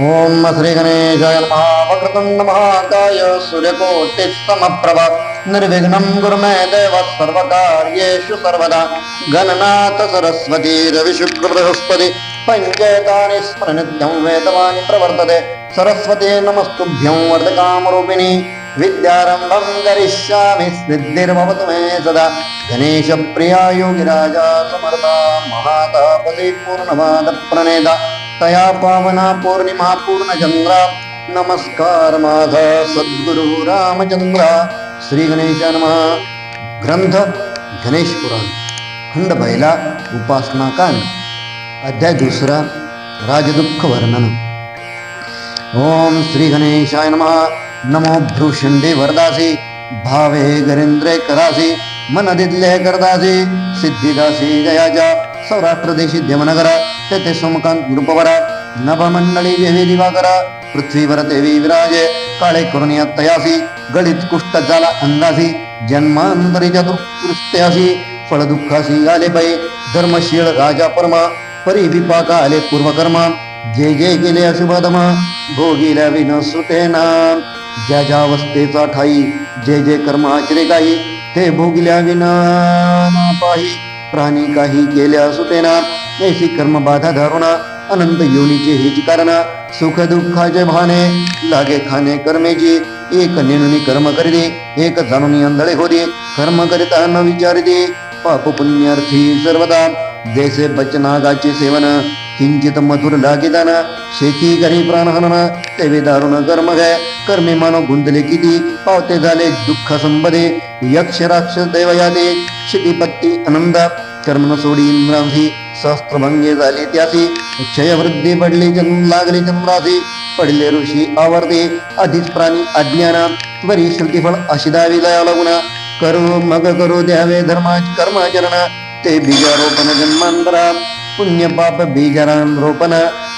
ఓం శ్రీగణేశాయ నమ. వక్రతుండ మహాకాయ సూర్యకోటి సమప్రభ. నిర్విఘ్నం గురుమే దేవ సర్వకార్యేషు సర్వదా. గణనాథ సరస్వతి రవిశుక్ర బృహస్పతి. పంచేతాని స్మర నిత్యం వేదవాణి ప్రవర్తతే. సరస్వతి నమస్తుభ్యం వర్ధకామరూపిణి విద్యారంభం కరిష్యామి సిద్ధిర్భవతు మే సదా. గణేశ ప్రియా యోగిరాజా సమర్థ మహాతాపతి పూర్ణవాద ప్రణేత तया पावना पौर्णिमा पूर्णचंद्रा नमस्कार माझा सद्गुरु रामचंद्र श्री गणेश नमः। ग्रंथ गणेश पुराण। खंड पहिला उपासना कान। अध्याय दुसरा राजदुःख वर्णन। ओम श्री गणेशाय नमः। नमो भ्रूषंडे वरदासी। भावे गरेंद्रे करासी। मन दिदले करदासी। सिद्धिदासी जयाजा सौराष्ट्र देशी देवनगरा। तेथे सोमकांत नृपवरा नभमंडळी जेवी दिवाकरा पृथ्वीवर देवी विराजे काळे करुणिया तयासी गळित कुष्ट झाला अंगासी जन्मांतरी फळ फळदुःखासी आले पै धर्मशील राजा परमा परी विपाका आले पूर्वकर्मा जे जे गेले अशुभदम भोगिल्या विनसुतेना ज्या ज्या अवस्थेचा ठाई जे जे कर्म आचरे काही ते भोगिल्या विना पाही प्राणी काही केल्या सुतेना ऐसी कर्म बाधा धारुणा अनंत योनीचे हेच कारण सुख दुःखाचे भाने लागे खाणे कर्मेची एक नेणुनी कर्म करीते एक जाणून अंधळे होते कर्म करिता न विचारिते पाप पुण्यार्थी सर्वदा जैसे बचनागाचे सेवन किंचित मधुर लागिदान शेती करी प्राणहनन तेवे दारुण कर्म घे कर्मे मानव गुंतले किती पावते झाले दुःख संबदे यक्ष राक्षस देवयादे क्षितिपत्ती आनंद कर्म सोडी इंद्रांसी सहस्त्रभंगे झाले त्यासी क्षयवृद्धी पडली जन्म लागले चंद्रासी पडले ऋषी आवर्ते अधिक प्राणी अज्ञाना त्वरी श्रुतिफळ अशिदावी लया लागुना करू मग करू द्यावे धर्मा कर्माचरण ते बीजारोपण जन्मांतरा पुण्य पाप बीजारान रोपण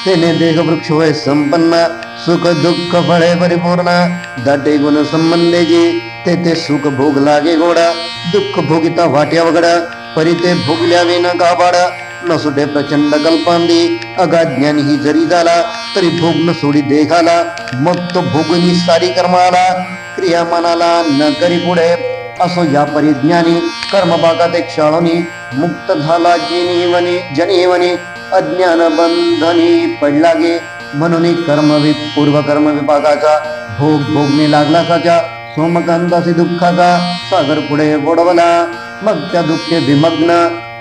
तेने देह वृक्ष होय संपन्न सुख दुःख फळे परिपूर्ण दाटे गुण संबंधेची तेथे ते सुख भोग लागे गोडा दुःख भोगिता वाट्या वगडा परी ते भोगल्या विन गाबाड न प्रचंड कल्पांदी अगाज्ञानी ही जरी झाला तरी भोग न सोडी देखाला. मग तो भोगनी सारी कर्माला. क्रिया मनाला न करी पुढे. असो या परिज्ञानी कर्मभागात एक शाळोनी. मुक्त झाला जिनीवनी जनीवनी. अज्ञान बंधनी पडला गे. म्हणून कर्म पूर्व कर्म विभागाचा भोग भोगणे लागला साच्या सोमकांतासी दुःखाचा सागर पुढे बोडवला मग त्या दुःखे विमग्न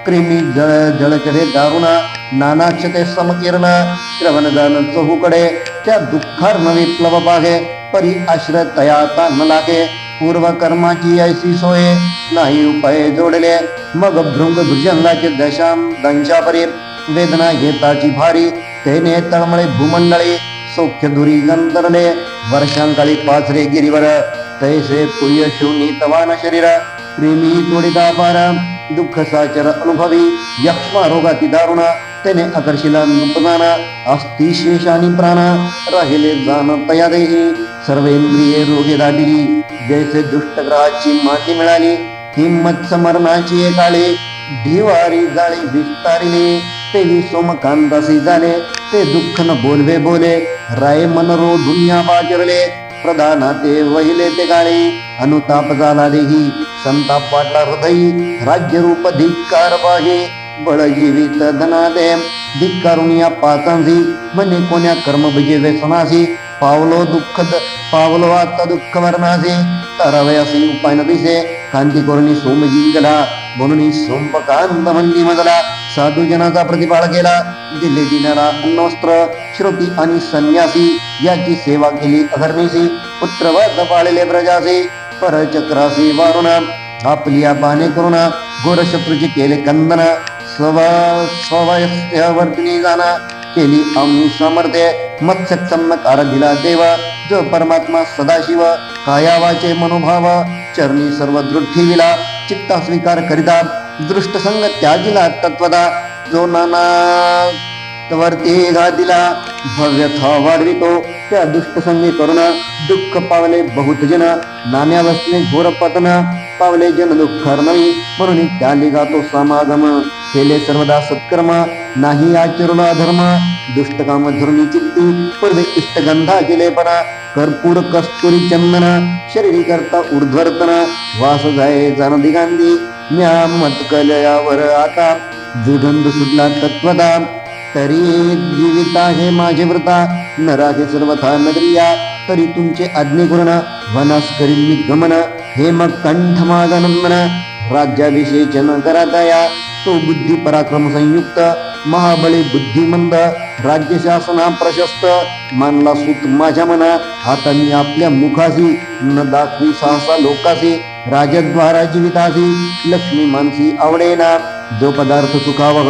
क्रिमी जळ जळचरे दारुणा नानाक्षते समकीर्ण श्रवण जाण चहूकडे त्या दुःखार नवी प्लव पागे परी आश्रय तयाता न लागे पूर्व कर्माची ऐसी सोय नाही उपाय जोडले मग भृंग भृजंगाचे दशाम दंशापरी वेदना घेताची भारी तेने तळमळे भूमंडळी सौख्य धुरी गंधरले वर्षांकाळी पाचरे गिरीवर तैसे पुय शून्य तवान शरीर प्रेमी तोडिता पार दुःख साचर अनुभवी यक्ष्मा रोगाती दारुण त्याने आकर्षिला नृपदाना अस्ति शेषानी प्राण राहिले जाण तया देही सर्वेंद्रिये रोगे दाटिली जैसे दुष्ट ग्रहाची माती मिळाली हिंमत समरणाची एकाळी ढिवारी जाळी विस्तारिली ते सोमकांतासी झाले ते दुःख न बोलवे बोले राय मनरो दुनिया बाजरले प्रधाना ते वहिले ते गाळे अनुताप झाला देही संताप वाटला हृदयी राज्य रूप धिक्कार पाहे बळ जीवित धनादे धिक्कारून या पाचांसी म्हणे कोण्या कर्म बीजे व्यसनासी पावलो दुःख पावलो आता दुःख मरणासी तरावयासी उपाय न दिसे कांती करुणी सोम जिंकला म्हणून सोमकांत मंदी मजला साधू जनाचा प्रतिपाळ केला. दिले दिनारा अन्नवस्त्र श्रुती आणि संन्यासी याची सेवा केली. अधर्मीसी पुत्रवत पाळले प्रजासी परचक्रासी वारुण आपली बाणे करुणा घोरशत्रूची केले कंदन स्व स्ववयवर्तिनी जाना केली आम्ही समर्थे मत्स्यक्षम्यकार दिला देव जो परमात्मा सदाशिव कायावाचे मनोभाव चरणी सर्व दृढ ठेविला चित्ता स्वीकार करीता दृष्टसंग त्याजिला तत्वदा जो नाना वरती घातिला भव्य वाढवितो त्या दुष्टसंगी करुण दुःख पावले बहुत जन नाण्या बसले घोर पतन पावले जन दुःख नवी म्हणून त्या लिगातो समागम. केले सर्वदा सत्कर्म नाही आचरण धर्म दुष्टकाम धरुणी चित्ती पूर्वे इष्टगंधाची लेपना कर्पूर कस्तुरी चंदन शरीरी करता उर्ध्वर्तन वास जाय जानदी गांधी म्या मतकलयावर आता दुर्गंध सुटला तत्वदा तरी जीविता हे माझे व्रता नराचे सर्वथा नगरिया तरी तुमचे आज्ञे वनास करील मी गमन हे मग कंठ माझा नंदन राज्याभिषेक न करातया तो बुद्धी पराक्रम संयुक्त महाबळी बुद्धिमंद राज्य शासना प्रशस्त मानला सुत माझ्या मना आता मी आपल्या मुखासी न दाखवी सहसा लोकासी राजद्वारा जीवितासी लक्ष्मी मानसी आवडेना। जो पदार्थ सुखावह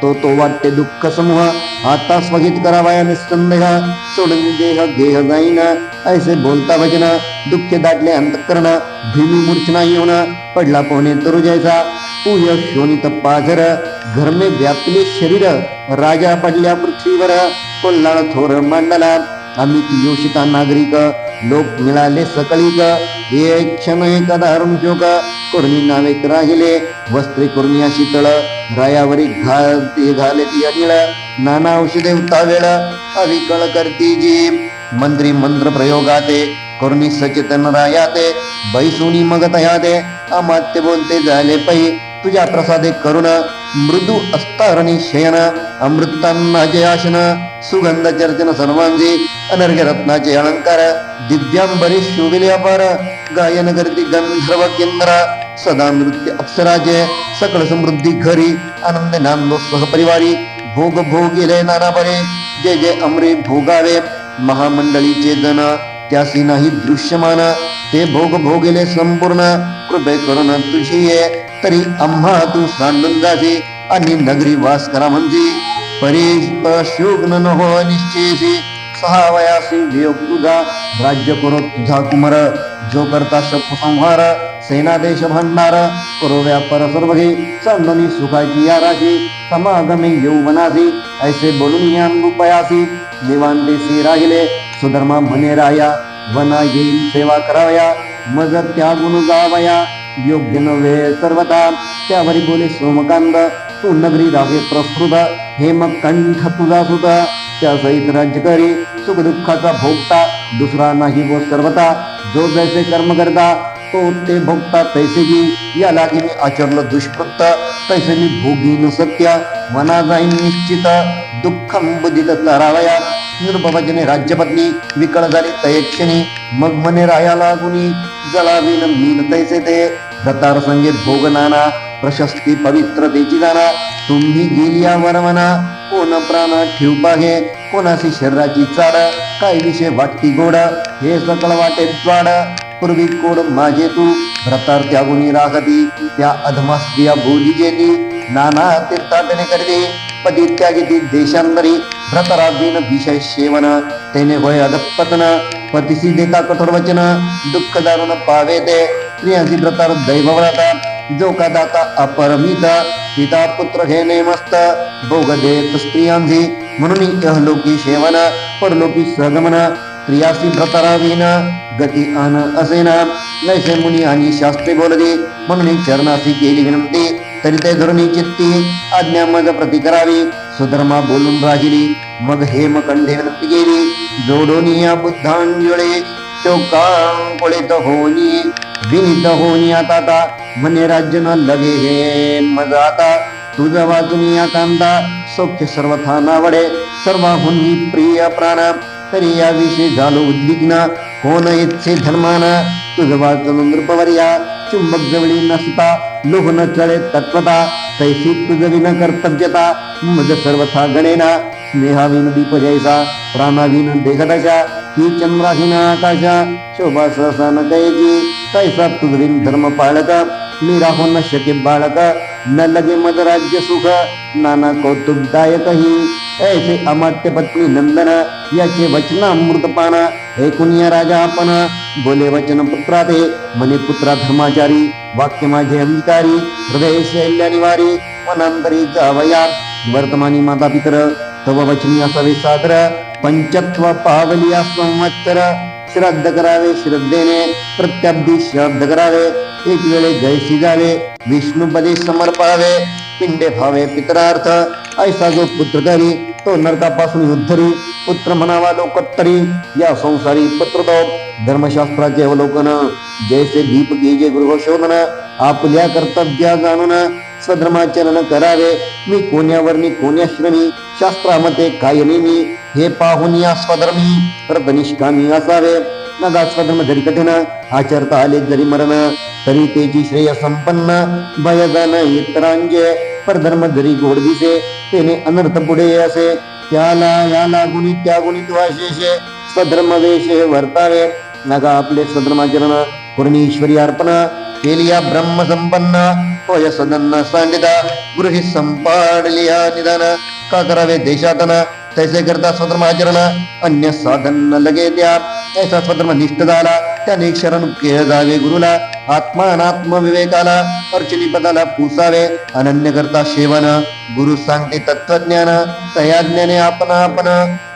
तो तो वाटते दुःख समूह आता स्वगित करावाया निसंदेह सोडून देह गेह जाईन ऐसे बोलता वचन दुःख दाटले अंतकरण भीमी मूर्छना येऊन पडला पोहणे तरु जैसा पूय शोणित पाझर। घरमे व्यापले शरीर राजा पडल्या पृथ्वीवर। कोल्हाळ थोर मांडला आम्ही ती योषिता नागरिक। लोक मिळाले सकळीक. हे क्षण एका दारुण शोक. कोरणी नावे राहिले. वस्त्रे कोरणी शीतळ रायावरी घालती घाले ती अनिळ. नाना औषधे वेळ. अविकळ करती जी मंत्री मंत्र प्रयोगाते. करुणी सचेतन रायाते. बैसुनी मग तयाते अमात्य बोलते झाले पै. तुझ्या प्रसादे करुण. मृदू अस्तारणी शयन अमृतांनाचे आसन सुगंध चर्चन सर्वांचे अनर्घ्य रत्नाचे अलंकार दिव्यांबरी शोभिले अपार गायन करती गंधर्व केंद्र सदा नृत्य अप्सराचे सकळ समृद्धी घरी आनंद नांदो सहपरिवारी भोग भोगिले नाना बरे जे जे अमरे भोगावे महामंडळीचे जन त्यासी नाही दृश्यमान. ते भोग भोगिले संपूर्ण. कृपे करून तुझी ये. तरी आम्हा तू सांडून जाशी आणि नगरी वास करा म्हणजे. परिशुग्न न हो निश्चयसी सहा वयासी वियोग तुझा राज्य करो तुझा कुमार. जो करता शप संहार. सेनादेश भांडणार करो व्यापार सर्व घे चांदणी सुखाची या राशी समागमे मनासी ऐसे बोलून या रुपयासी देशी राहिले. सुधर्मा म्हणे राया वना येईल सेवा करावया मज त्यागुण जावया. योग्य नव्हे सर्वता त्यावरी बोले सोमकांद तू नगरी राहे प्रसृत हे मग कंठ तुझा सुत. त्या सहित राज्य करी सुख दुःखाचा भोगता दुसरा नाही हो वो सर्वता जो जैसे कर्म करता तो ते भोगता तैसे की या लागे मी आचरलं दुष्कृत तैसे मी भोगीन सत्य. मना जाईन निश्चित दुःखम बुद्धित तरावया. निर्भवजने राज्यपत्नी विकळ झाली तयक्षणी मग मने राया लागुनी जलावीन मीन तैसे ते दतार संगे भोग नाना प्रशस्ती पवित्रतेची जाणा तुम्ही गेलिया वरमना कोण प्राण ठेव पाहे कोणाशी शरीराची चाड काय विषय वाटती गोड हे सकळ वाटे द्वाड पूर्वी कोड माझे तू व्रतार त्यागुनी राखती त्या अधमास्त्रिया भोजी जेनी नाना तीर्थाटने करते पती त्यागी देशांतरी व्रतराबीन विषय सेवन तेने होय अधपतन पतिसी देता कठोर वचन दुःख दारुण पावे ते स्त्रियांची व्रतार दैवव्रता जो का दाता अपरमित पिता पुत्र घेणे मस्त भोग देत स्त्रियांची म्हणून यहलोकी सेवन परलोकी सगमन स्त्रियासी व्रतरावीन गती आन असेना नैसे मुनी आणि शास्त्री बोलते म्हणून चरणासी केली विनंती तरी ते धरुणी चित्ती आज्ञा मग प्रति करावी सुधर्मा बोलून राहिली. मग हेम कंठे विनंती केली जोडोनी या बुद्धांजळे शोकांकुळित होनी विनित होनी आता ता म्हणे राज्य न लगे हे मज आता तुझ वाचून कांदा सौख्य सर्वथा नावडे सर्वाहून प्रिय प्राण तरी या विषयी झालो उद्विग्न कोण इच्छे धर्माना तुझ वाचून नृपवर्या चुंबक जवळी नसता लोह न चळे तत्वता तैसी तुझ विन कर्तव्यता मज सर्वथा गणेना स्नेहाविन दीप जैसा प्राणाविन देहदशा ही चंद्राहीन आकाशा शोभा सहसा न कैची कैसा तुझरीन धर्म पाळक मी राहू न शके बाळक न लगे मद राज्य सुख नाना कौतुकदायक ही ऐसे अमात्य पत्नी नंदन याचे वचन अमृतपान ऐकून या राजा आपण बोले वचन पुत्रा ते मने पुत्रा धर्माचारी वाक्य माझे अंगीकारी हृदय शैल्यानिवारी मनांतरी जावया वर्तमानी माता पितर तव वचनी असावे सादर पंचत्व पावलिया संवत्सर श्राद्ध करावे श्रद्धेने प्रत्याब्दी श्राद्ध करावे. एक वेळे जयसी जावे विष्णुपदे समर्पावे पिंडे भावे पितरार्थ. ऐसा जो पुत्र करी तो नरकापासून उद्धरी पुत्र म्हणावा लोकोत्तरी. या संसारी पुत्र तो धर्मशास्त्राचे अवलोकन. जैसे दीप जे गृह शोधन आपल्या कर्तव्या जाणून स्वधर्माचरण करावे. मी कोण्यावरनी कोण्याश्रमी शास्त्रामते कायमी मी हे पाहून या स्वधर्मी. व्रतनिष्कामी असावे. नगा स्वधर्म जरी कठीण आचरता आले जरी मरण तरी तेची श्रेय संपन्न. भयदान इतरांजे परधर्म जरी गोड दिसे तेने अनर्थ पुढे असे. त्याला याला गुणी त्या गुणी द्वाशेषे स्वधर्म वेशे वर्तावे. नगा आपले स्वधर्माचरण पूर्णेश्वरी अर्पण. केली या ब्रह्म संपन्न. होय सदन्न सांडिता गृही संपाडलिया निदान का करावे देशातन तैसे करता स्वधर्माचरण अन्य साधन लगे त्या ऐसा स्वधर्म निष्ठ झाला त्याने शरण केळ जावे गुरुला आत्मा अनात्म विवेकाला अर्चनी पदाला पुसावे अनन्य करता सेवन गुरु सांगते तत्वज्ञान तया ज्ञाने आपण आपण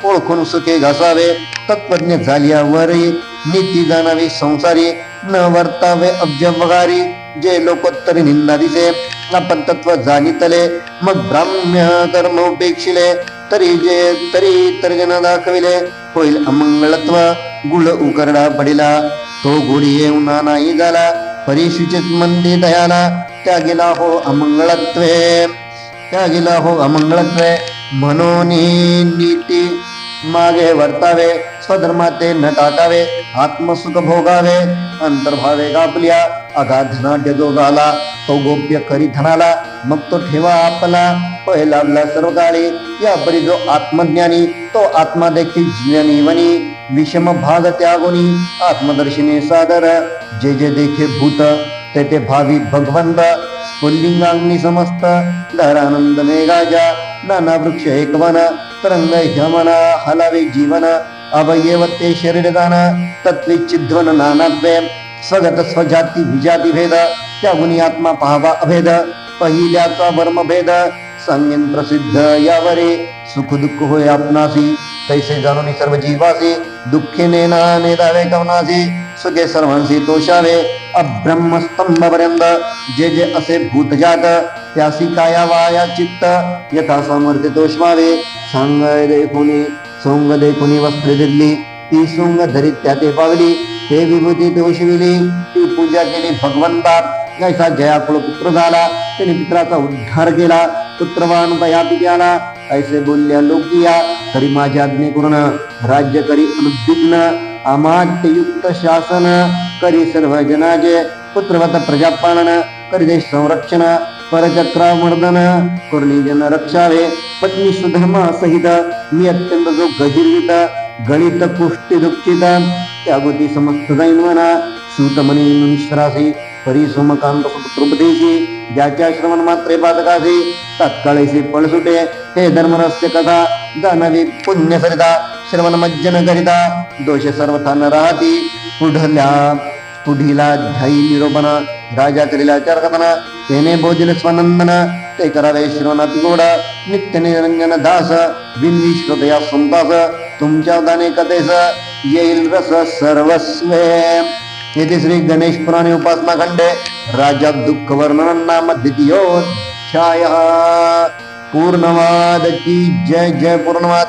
ओळखून सुखे घासावे तत्वज्ञ झाल्यावरही नीती जाणावी संसारी न वर्तावे अब्ज वगारी जे लोकोत्तरी निंदा दिसे आपण तत्व जाणितले मग ब्राह्म्य कर्म उपेक्षिले तरी जे तरी तर्जन दाखविले होईल अमंगळत्व गुळ उकरडा पडिला तो गुढी येऊन नाही झाला परिशुचित मंदी दयाला त्या गेला हो अमंगळत्वे त्या गेला हो अमंगळत्वे म्हणून नीती मागे वर्तावे स्वधर्माते न टाकावे आत्मसुख भोगावे अंतर्भावे गापल्या अगाधनाट्य जो झाला तो गोप्य करी धनाला मग तो ठेवा आपला पहिला सर्व काळी या परी जो आत्मज्ञानी तो आत्मा देखील ज्ञानी वनी विषम भाग त्यागुनी आत्मदर्शिनी सादर जे जे देखे भूत ते ते भावी भगवंत स्फुल्लिंगाग्नी समस्त धरानंद मेघाजा नाना वृक्ष एकवन तरंग ह्यमना हलावे जीवन अवयवते शरीरदान तत्विच्छिध्वन नानात्वे स्वगत स्वजाती विजाती भेद त्या आत्मा पाहावा अभेद पहिल्याचा वर्म भेद सांगेन प्रसिद्ध यावरे सुख दुःख होय आपणासी तैसे जाणून सर्व जीवासी दुःखे नेना नेदावे कवनासी सुखे सर्वांशी तोषावे अब्रह्मस्तंभ पर्यंत जे जे असे भूतजात त्यासी काया वाया चित्त यथा सामर्थ्य तोषवावे सांगाय देखुनी सोंग देखुनी वस्त्र दिली ती सोंग धरीत त्या ते पावली ते विभूती दोषविली ती पूजा केली भगवंता जैसा जयाकुळ पुत्र झाला त्याने पित्राचा उद्धार केला पुत्रवान बया पित्याला ऐसे बोलल्या लोकिया तरी माझ्या आज्ञे करून राज्य करी अनुद्विग्न अमात्ययुक्त शासन करी सर्व जनाजे पुत्रवत प्रजापालन करी देश संरक्षण परचक्रामर्दन कुर्णी जन रक्षावे पत्नी सुधर्म सहित मी अत्यंत जो गहिर्वित गणित कुष्टी दुःखित त्यागोती समस्त दैनवना म्हणा सूतमनी निश्रासी परी सोमकांत सुपुत्रोपदेशी ज्याच्या श्रवण मात्रे पादकासी तात्काळेसी पळ सुटे हे धर्मरस्य कथा जाणवी पुण्य सरिता श्रवण मज्जन करिता दोष सर्वथा न राहती पुढल्या पुढीला ध्यायी निरोपण राजा करीला चारकथन तेने बोधिल स्वनंदन ते करावे श्रवणात गोड नित्य निरंजन दास बिनविश्वतया संतास तुमच्या दाने कथेस येईल रस सर्वस्वे. येथे श्री गणेश पुराणे उपासना खंडे राजा दुःख वर्णन नाम द्वितीयोध्याय पूर्णवाद की जय जय पूर्णवाद.